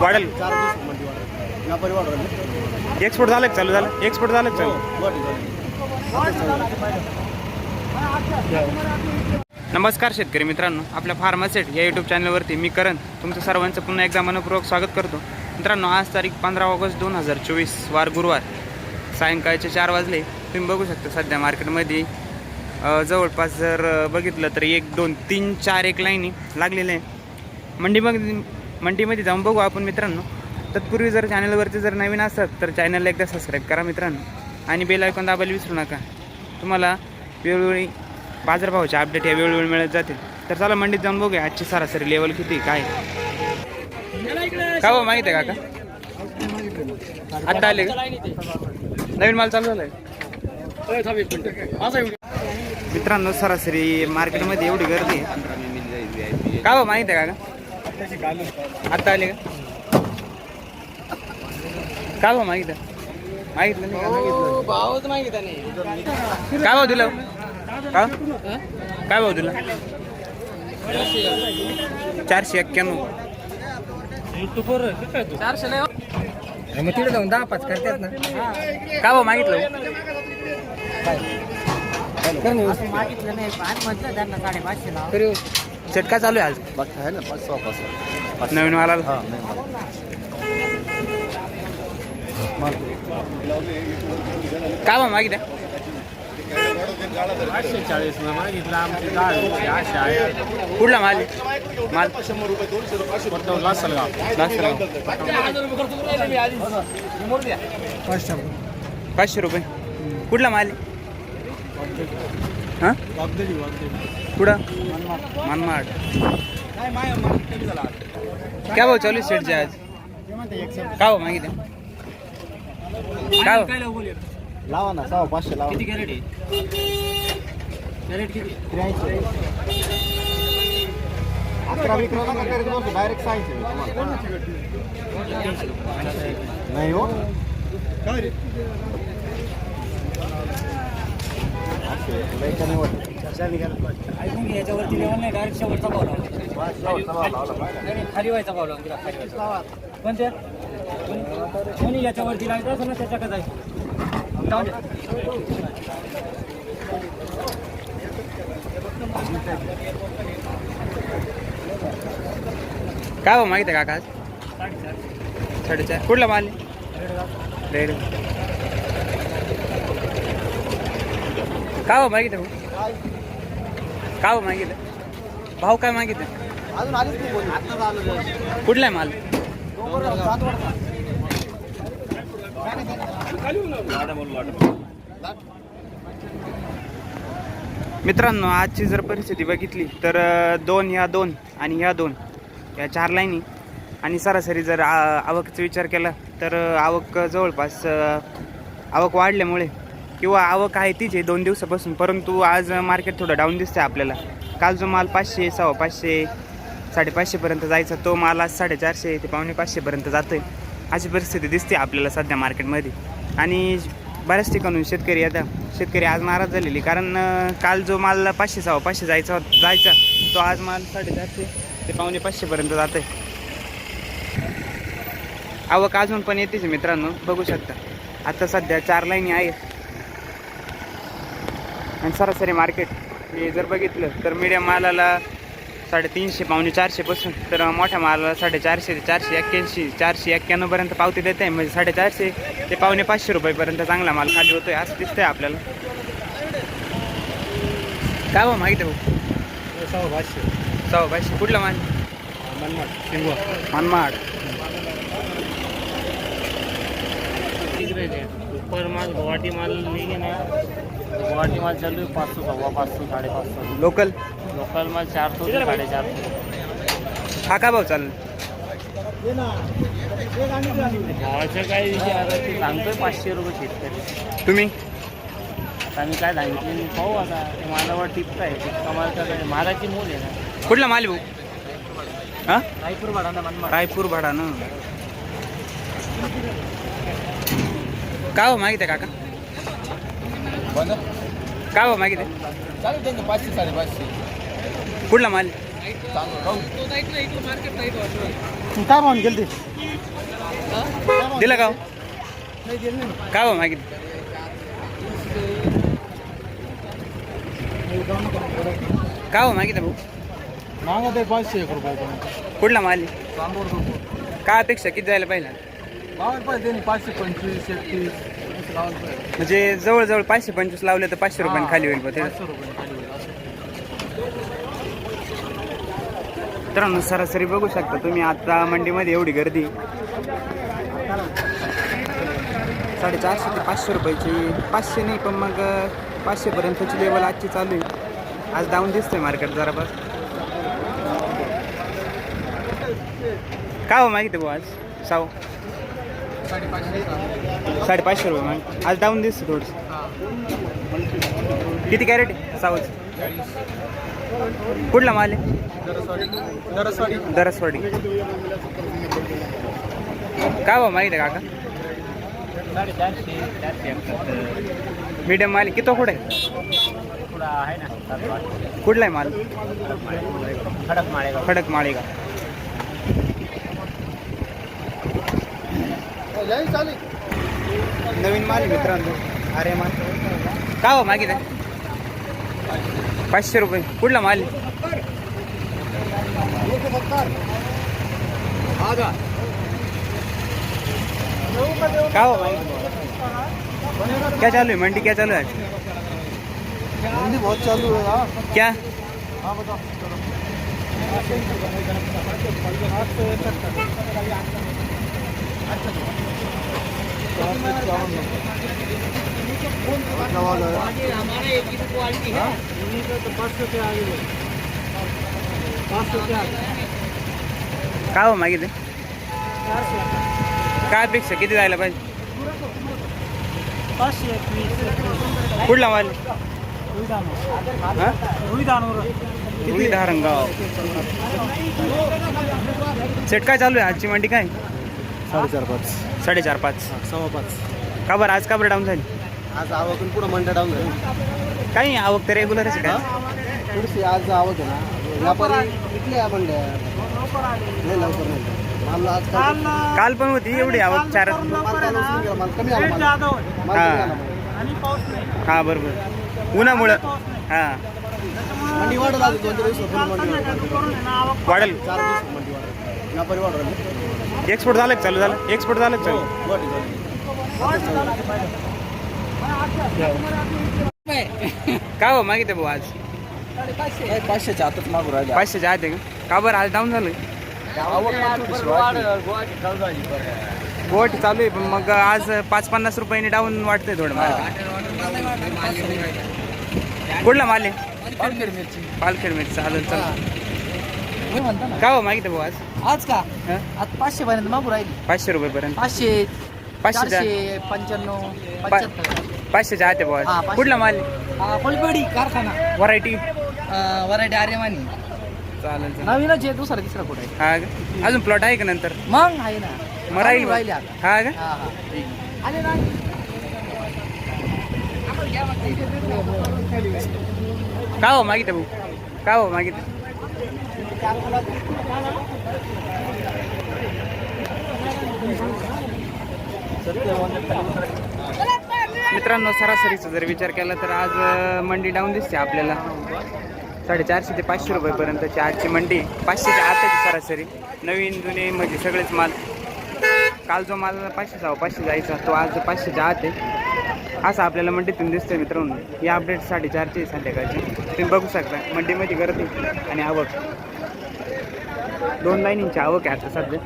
वाढेल. चार दिवस मंडी वाढेल. व्यापारी वाढवले एक्सपोर्ट झालं चालू झालं. एक्सपोर्ट झालं का चालू. नमस्कार शेतकरी मित्रांनो आपल्या फार्मासेट या यूट्यूब चॅनलवरती मी करण तुमचं सर्वांचं पुन्हा एकदा मनपूर्वक स्वागत करतो. मित्रांनो आज तारीख पंधरा ऑगस्ट दोन हजार चोवीस वार गुरुवार. सायंकाळचे चार वाजले. तुम्ही बघू शकता सध्या मार्केटमध्ये जवळपास जर बघितलं तर एक दोन तीन चार एक लाईनी लागलेले आहे मंडीमध्ये मंडीमध्ये जाऊन बघू आपण मित्रांनो. तत्पूर्वी जर चॅनलवरती जर नवीन असतात तर चॅनलला एकदा सबस्क्राईब करा मित्रांनो. आणि बेल आयकॉन दाबायला विसरू नका. तुम्हाला वेळोवेळी बाजारभावाचे अपडेट या वेळोवेळी मिळत जातील. तर चला मंडीत जाऊन बघूया आजची सरासरी लेवल किती काय? का हो माहीत आहे काका? आत्ता आले का? नवीन माल चालू झालाय. मित्रांनो सरासरी मार्केटमध्ये एवढी गर्दी आहे. का हो माहिती आहे काका? आत्ता आले का? का भाऊ मागितलं? मागितलं नाही का? हो, भावच मागितला नाही. काय भाऊ दिलं? का काय भाऊ दिला? चारशे एक्क्याण्णव. चारशे नाही मग तिकडे जाऊन दहा पाच करतात ना. काय भाऊ मागितलं नाही आणि म्हटलं त्यांना साडेपाचशे लाव. तरी सेट काय चालू आहे आज? बाकी आहे ना पाच सहा पाच नवीन माला हा नाही काय भाऊ मागितलं? पाचशे चाळीस ना मागितलं आमची दहा आशे आहे. कुठला माल आहे? माल? लासलगाव. लासलगाव. पाचशे रुपये. कुठला माल आहे? हा कुठं? मनमाड. काय भाऊ चालू सेटचे आज? काय भाऊ मागितलं? काय भाऊ? लावा ना सहा पाचशे लावा. किती कॅरेट त्र्याऐंशी. अकरा विकरा नका करीत बसू डायरेक्ट सांगितलं. नाही हो. याच्यावरती लेवल नाही डायरेक्ट शेवटचा भाव लावला खाली व्हायचा लावून खाली व्हायचा पण ते कोणी याच्यावरती लावायचं ना त्याच्याकडे जायचं जाऊ दे काय हो, भाऊ आहे काका साडेचार. कुठला माल आहे? रेड काय भाऊ मागितलं भाऊ? काय भाऊ मागितलं? भाऊ काय मागितलं. कुठला आहे माल. मित्रांनो आजची जर परिस्थिती बघितली तर दोन ह्या दोन आणि ह्या दोन या चार लाईनी. आणि सरासरी जर आवकचा विचार केला तर आवक जवळपास आवक वाढल्यामुळे किंवा आवक आहे तीच आहे दोन दिवसापासून. परंतु आज मार्केट थोडं डाऊन दिसतं आपल्याला. काल जो माल पाचशे सव्वा पाचशे साडेपाचशेपर्यंत जायचा तो माल आज साडेचारशे ते पावणे पाचशेपर्यंत जातोय. अशी परिस्थिती दिसते आपल्याला सध्या मार्केटमध्ये आणि बऱ्याच ठिकाणून शेतकरी आता शेतकरी आज नाराज झालेली. कारण काल जो माल पाचशे सव्वा पाचशे जायचा जायचा तो आज माल साडेचारशे ते पावणे पाचशेपर्यंत जात आहे आवक अजून पण येतेच मित्रांनो. बघू शकता. आता सध्या चार लाईनी आहेत. आणि सरासरी मार्केट हे जर बघितलं तर मीडियम मालाला साडेतीनशे पावणे चारशेपासून तर मोठ्या मालाला साडेचारशे ते चारशे एक्क्याऐंशी चारशे एक्क्याण्णवपर्यंत पावती देते म्हणजे साडेचारशे ते पावणे पाचशे रुपयेपर्यंत चांगला माल खाली होतोय असं दिसतंय आपल्याला. काय भाऊ माहिती आहे भाऊ? सहा पाचशे सव्वा पाचशे कुठला माल? मनमाड शिंगवा मनमाड. ऊपर माल गुवाहाटी माल लेंगे ना गुवाहाटी माल चालू है पाँच सौ सवा पाँच सौ साढ़े पाँच सौ लोकल लोकल माल चार सौ से साढ़े चार सौ हा काय भाऊ चालेल? भावाचं काय विषय आता ते सांगतोय पाचशे रुपये शेतकरी. तुम्ही? आता मी काय सांगितले मी पाहू आता. ते मालावर टिपत आहे टिपका माल तर काय मालाची मूल आहे ना. कुठला माल आहे भाऊ? हा? रायपूर भाडा मनमाड. रायपूर भाडा ना काय हो मागित आहे काका काय हो मागित आहे चालेल त्यांचं पाचशे साडेपाचशे. कुठला माल? काय म्हणून गेलते? दिला का हो? काय हो मागितलं? काय हो मागितलं भाऊ? मागत आहे पाचशे एक रुपये कुठला माल? आहे? चांदोड काय अपेक्षा? किती जायला पाहिजे? लावायला पाहिजे त्यांनी पाचशे पंचवीस एकतीस. म्हणजे जवळजवळ पाचशे पंचवीस लावले तर पाचशे रुपयांनी खाली होईल बा ते. पाचशे रुपये खाली होईल असं. मित्रांनो सरासरी बघू शकता तुम्ही आता मंडीमध्ये एवढी गर्दी. साडेचारशे ते पाचशे रुपयाची पाचशे नाही पण मग पाचशेपर्यंतची लेवल आजची चालू आहे. आज डाऊन दिसतोय मार्केट जरा बस काय हो माहिती भाऊ आज? साव साडेपाचशे रुपये माग. आज डाऊन दिसतं थोडंसं. किती कॅरेट आहे? सावच कुठला माल आहे? दरसवाडी. दरसवाडी काय भाव माहिती आहे काका? मीडियम माल. किती कुठे कुठला आहे माल. खडक माळेगाव. खडक का नवीन माल आहे मित्रांनो. अरे माल काय हो आहे पाचशे रुपये. कुठला माल? आहे? काय हो क्या चालू है मंडी क्या चालू है? मंदी बहुत चालू है क्या? हाँ बताओ। काय हो मागितले? काय अपेक्षा? किती जायला पाहिजे? कुठला माल? रुई धारणगाव सेट काय चालू आहे? आजची मंडी काय? साडेचार पाच. साडेचार पाच. सव्वा पाच. का बरं? आज का बरं डाऊन झाली? आज आवकून पुढं मंडळ डाऊन झाली. काही नाही, आवक तर रेग्युलरच आहे काय थोडीशी आज आवक आहे ना. व्यापारी विकले मंड्या नाही लवकर नाही. माल आज काल काल पण होती एवढी आवक चार माल काल उचलून गेला, माल कमी आला माल. माल कमी हा. आला माल. हा बरोबर. उन्हामुळं. हा. मंडी वाढत आली दोन तीन दिवसात मंडी वाढत. वाढेल. चार दिवस मंडी वाढत. व्यापारी एक्सपोर्ट झालं का? चालू झालं? एक्सपोर्ट झालं का? चालू काय हो मागितलं भाऊ आज? पाचशेच्या आतच मागू राहिले. पाचशेच्या आत आहे का? का बरं आज डाऊन झालं गोट चालू आहे पण मग आज पाच पन्नास रुपयाने डाऊन वाटतंय थोडं मला कुठला माल आहे? पालखेड मिरची. चालेल चालेल. काय हो मागितलं भाऊ आज? आज का? हं? आज पाचशे पर्यंत मागू राहिली. पाचशे रुपयेपर्यंत पाचशे पाचशे चारशे पंच्याण्णव पंच्याहत्तर. पाचशेच्या आत आहे हा, पाचशे. कुठला माल? हा, कारखाना. व्हरायटी. वरायटी आर्यमानी. चालेल चालेल. नवीनच आहे दुसरा तिसरा कुठे आहे? हा का? अजून प्लॉट आहे का नंतर? मग आहे ना. मग राहील चालू राहिले आता. हा का? हा हा. आले ना. का हो मागितलं भाऊ? का हो मागितलं? मित्रांनो सरासरीचा जर विचार केला तर आज मंडी डाऊन दिसते आपल्याला. साडेचारशे ते पाचशे रुपयेपर्यंतची आजची मंडी. पाचशेच्या आताची सरासरी. नवीन जुने म्हणजे सगळेच माल. काल जो माल पाचशे जावा पाचशे जायचा. तो आज पाचशेच्या आत आहे. असं आपल्याला मंडीतून दिसतंय मित्रांनो. या अपडेट साडेचारचे संध्याकाळचे संध्याकाळची. तुम्ही बघू शकता मंडीमध्ये गर्दी आणि आवक. दोन लाईनींची आवक आहे आता सध्या.